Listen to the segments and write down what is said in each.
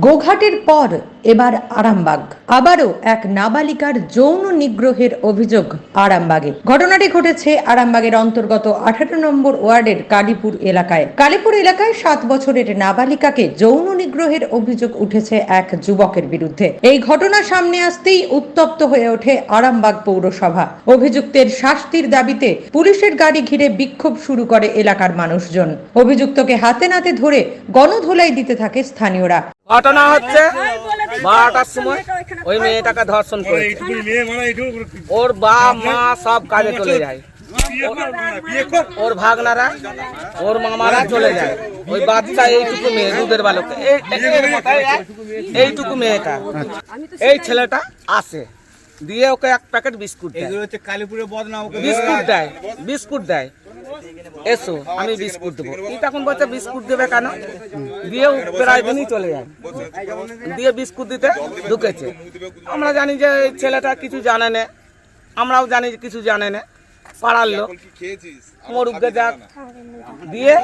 গোঘাটের পর এবার আরামবাগ। আবারও এক নাবালিকার যৌন নিগ্রহের অভিযোগ আরামবাগে। ঘটনাটি ঘটেছে আরামবাগের অন্তর্গত আঠারো নম্বর ওয়ার্ডের কালীপুর এলাকায়। কালীপুর এলাকায় সাত বছরের নাবালিকাকে যৌন নিগ্রহের অভিযোগ উঠেছে এক যুবকের বিরুদ্ধে। এই ঘটনা সামনে আসতেই উত্তপ্ত হয়ে ওঠে আরামবাগ পৌরসভা। অভিযুক্তের শাস্তির দাবিতে পুলিশের গাড়ি ঘিরে বিক্ষোভ শুরু করে এলাকার মানুষজন। অভিযুক্তকে হাতে নাতে ধরে গণধোলাই দিতে থাকে স্থানীয়রা। ঘটনা হচ্ছে বারোটার সময় ওই মেয়েটাকে ধর্ষণ করেছে। মেয়ে মানে ওর বাপ মা সব কাজে চলে যায়। কর কর। ওর ভাগনারা ওর মামারা চলে যায়। ওই বাচ্চা এইটুকু মেয়ে দুধের বালক। এইটুকু মেয়েটা। এই ছেলেটা আসে। দিয়ে ওকে এক প্যাকেট বিস্কুট দেয়। এগুলো হচ্ছে কালীপুরে বদনা ওকে বিস্কুট দেয় বিস্কুট দেয়। এসো আমি বিস্কুট দেবো। তখন বলছে বিস্কুট দেবে কেন? দিয়ে প্রায় দিনই চলে যায়। দিয়ে বিস্কুট দিতে ঢুকেছে। আমরা জানি যে ছেলেটা কিছু জানে না। আমরাও জানি যে কিছু জানে না। পাড়ার লোক। মরুগ্গে যাক। দিয়ে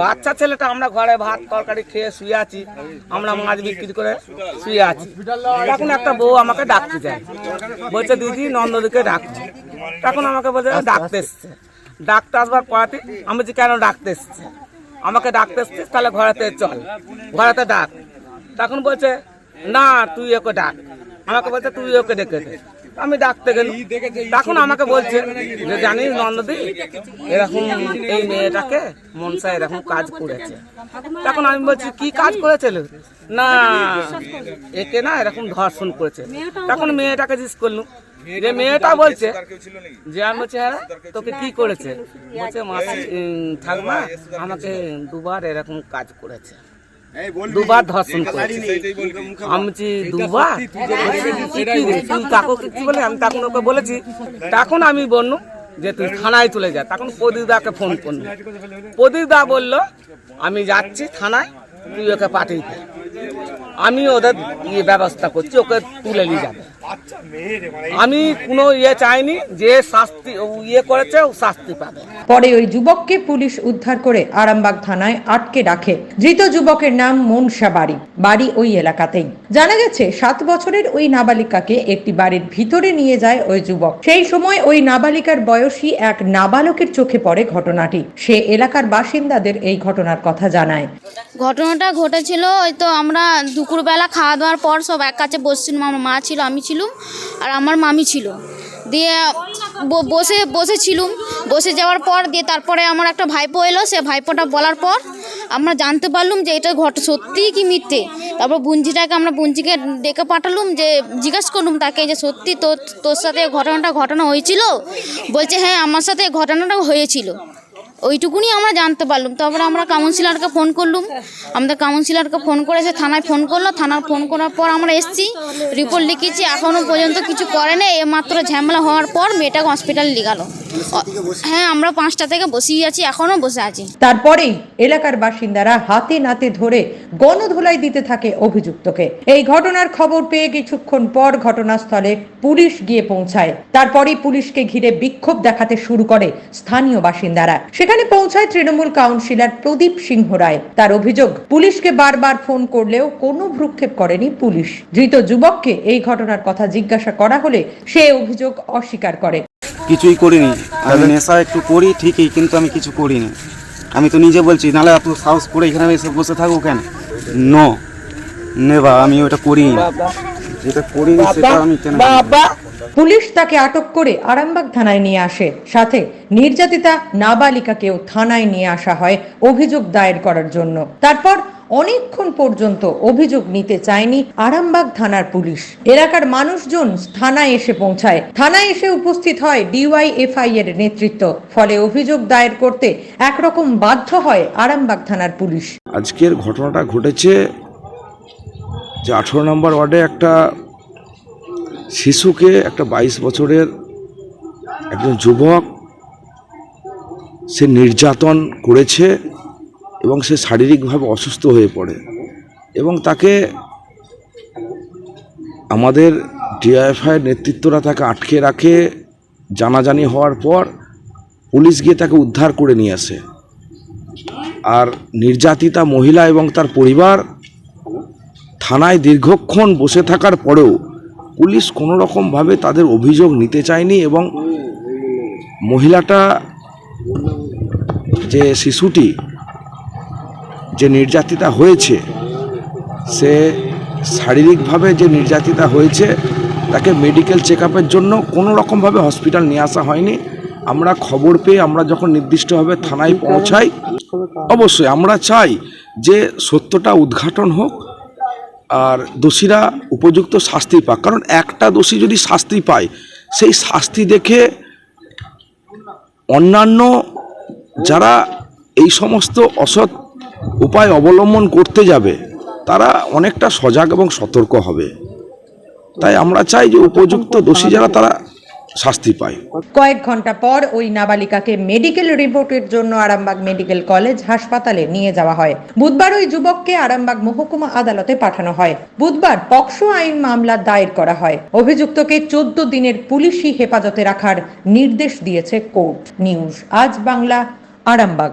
বাচ্চা ছেলেটা আমরা ঘরে ভাত, তরকারি খেয়ে শুয়ে আছি। আমরা মাছ বিক্রি করে শুয়ে আছি। তখন একটা বউ আমাকে ডাকতে যায়। বলছে, দিদি নন্দদিকে ডাকছে। তখন আমাকে বলছে, ডাকতে এসছে। ডাকতে আসবার পড়াতে আমি বলছি, কেন ডাকতে এসছে? আমাকে ডাকতে এসছিস তাহলে ঘরেতে চল। ঘরেতে ডাক। তখন বলছে, না, তুই ওকে ডাক। আমাকে বলছে, তুই ওকে ডেকে দে। আমি ডাকতে গেলাম। তখন আমাকে বলছে, যে জানিস নন্দদি এরকম এই মেয়েটাকে মনসা এরকম কাজ করেছে। তখন আমি বলছি, কি কাজ করেছিল? না, একে না এরকম ধর্ষণ করেছে। তখন মেয়েটাকে জিজ্ঞেস করলুম যে মেয়েটা বলছে যে আমি বলছি হ্যাঁ তোকে কি করেছে? বলছে মাসি উম, ঠাকুমা আমাকে দুবার এরকম কাজ করেছে। দুবার ধর্ষণ করেছে। আমি বলছি দুবার? তুই কাকুকে কি বলে? আমি তখন ওকে বলেছি তখন আমি বললু যে তুই থানায় চলে যা। তখন প্রদীপদাকে ফোন করল। প্রদীপদা বলল আমি যাচ্ছি থানায় তুই ওকে পাঠিয়ে দে। আমি ওদের ইয়ে ব্যবস্থা করছি ওকে তুলে নিয়ে যাবে। আমি কোনো ইয়ে চাইনি যে শাস্তি ইয়ে করেছে ও শাস্তি পাবে। পরে ওই যুবককে পুলিশ উদ্ধার করে আরামবাগ থানায় আটকে রাখে। ধৃত যুবকের নাম মনসা বাড়ি। বাড়ি ওই এলাকাতেই। জানা গেছে সাত বছরের ওই নাবালিকাকে একটি বাড়ির ভিতরে নিয়ে যায় ওই যুবক। সেই সময় ওই নাবালিকার বয়সী এক নাবালকের চোখে পড়ে ঘটনাটি। সে এলাকার বাসিন্দাদের এই ঘটনার কথা জানায়। ঘটনাটা ঘটেছিল ওই তো আমরা দুপুরবেলা খাওয়া দাওয়ার পর সব এক কাছে বসছিলাম আমার মা ছিল আমি ছিলাম আর আমার মামি ছিল। দিয়ে বসে, বসেছিলুম। বসে যাওয়ার পর দিয়ে তারপরে আমার একটা ভাইপো এলো। সে ভাইপোটা বলার পর আমরা জানতে পারলুম যে এটা ঘট, সত্যিই কি মিথ্যে। তারপর বুঞ্জিটাকে আমরা বুঞ্জিকে ডেকে পাঠালুম যে, জিজ্ঞাসা করলুম তাকে যে, সত্যি তোর তোর সাথে ঘটনাটা, ঘটনা হয়েছিল? বলছে হ্যাঁ আমার সাথে ঘটনাটা হয়েছিল। ওইটুকুনি আমরা জানতে পারলাম। তারপরে আমরা কাউন্সিলারকে ফোন করলুম। আমাদের কাউন্সিলারকে ফোন করেছে, থানায় ফোন করল। থানার ফোন করার পর আমরা এসেছি রিপোর্ট লিখেছি। এখনও পর্যন্ত কিছু করে না এ মাত্র ঝামেলা হওয়ার পর মেয়েটাকে হসপিটালে লিগালো হ্যাঁ আমরা পাঁচটা থেকে বসেই আছি এখনও বসে আছি। এলাকার বাসিন্দারা হাতে নাতে ধরে গণধোলাই দিতে থাকে অভিযুক্তকে। এই ঘটনার খবর পেয়ে কিছুক্ষণ পর ঘটনাস্থলে পুলিশ গিয়ে পৌঁছায়। পুলিশকে ঘিরে বিক্ষোভ দেখাতে শুরু করে স্থানীয় বাসিন্দারা। সেখানে পৌঁছায় তৃণমূল কাউন্সিলর প্রদীপ সিংহ রায়। তার অভিযোগ, পুলিশকে বারবার ফোন করলেও কোনো ভ্রুক্ষেপ করেনি পুলিশ। ধৃত যুবককে এই ঘটনার কথা জিজ্ঞাসা করা হলে সে অভিযোগ অস্বীকার করে। কিছুই করিনি। আমি নেশা একটু করি ঠিকই কিন্তু আমি কিছু করিনি। আমি তো নিজে বলছি নাহলে এত সাহস করে এখানে এসে বসে থাকব কেন? নো নেবা আমি ওটা করিনি। যেটা করিনি সেটা আমি কেন পুলিশ তাকে আটক করে আরামবাগ থানায় নিয়ে আসে। সাথে নির্যাতিতা নাবালিকাকেও থানায় নিয়ে আসা হয় অভিযোগ দায়ের করার জন্য। তারপর অনেকক্ষণ পর্যন্ত অভিযোগ নিতে চায়নি আরামবাগ থানার পুলিশ। এলাকার মানুষজন থানায় এসে পৌঁছায়। থানায় এসে উপস্থিত হয় ডিওয়াইএফআই এর নেতৃত্ব। ফলে অভিযোগ দায়ের করতে একরকম বাধ্য হয় আরামবাগ থানার পুলিশ। আজকের ঘটনাটা ঘটেছে যে আঠেরো নম্বর ওয়ার্ডে একটা শিশুকে একটা বাইশ বছরের একজন যুবক সে নির্যাতন করেছে। এবং সে শারীরিকভাবে অসুস্থ হয়ে পড়ে। এবং তাকে আমাদের ডিআইএফআইয়ের নেতৃত্বরা তাকে আটকে রাখে জানাজানি হওয়ার পর পুলিশ গিয়ে তাকে উদ্ধার করে নিয়ে আসে। আর নির্যাতিতা মহিলা এবং তার পরিবার থানায় দীর্ঘক্ষণ বসে থাকার পরেও পুলিশ কোনো রকমভাবে তাদের অভিযোগ নিতে চায়নি এবং মহিলাটা যে শিশুটি যে নির্যাতিতা হয়েছে, সে শারীরিকভাবে যে নির্যাতিতা হয়েছে, তাকে মেডিকেল চেক জন্য কোনো রকমভাবে হসপিটাল নিয়ে আসা হয়নি। আমরা খবর পেয়ে আমরা যখন নির্দিষ্টভাবে থানায় পৌঁছাই, অবশ্যই আমরা চাই যে সত্যটা উদ্ঘাটন হোক আর দোষীরা উপযুক্ত শাস্তি পাক। কারণ একটা দোষী যদি শাস্তি পায়, সেই শাস্তি দেখে অন্যান্য যারা এই সমস্ত অসৎ উপায় অবলম্বন করতে যাবে, তারা অনেকটা সজাগ এবং সতর্ক হবে। তাই আমরা চাই যে উপযুক্ত দোষী যারা, তারা শাস্তি পায়। কয়েক ঘণ্টা পর ওই নাবালিকাকে মেডিকেল রিপোর্টের জন্য আরামবাগ মেডিকেল কলেজ হাসপাতালে নিয়ে যাওয়া হয়। বুধবার ওই যুবককে আরামবাগ মহকুমা আদালতে পাঠানো হয়। বুধবার পক্সো আইন মামলা দায়ের করা হয়। অভিযুক্তকে চোদ্দ দিনের পুলিশি হেফাজতে রাখার নির্দেশ দিয়েছে কোর্ট। নিউজ, আজ বাংলা, আরামবাগ।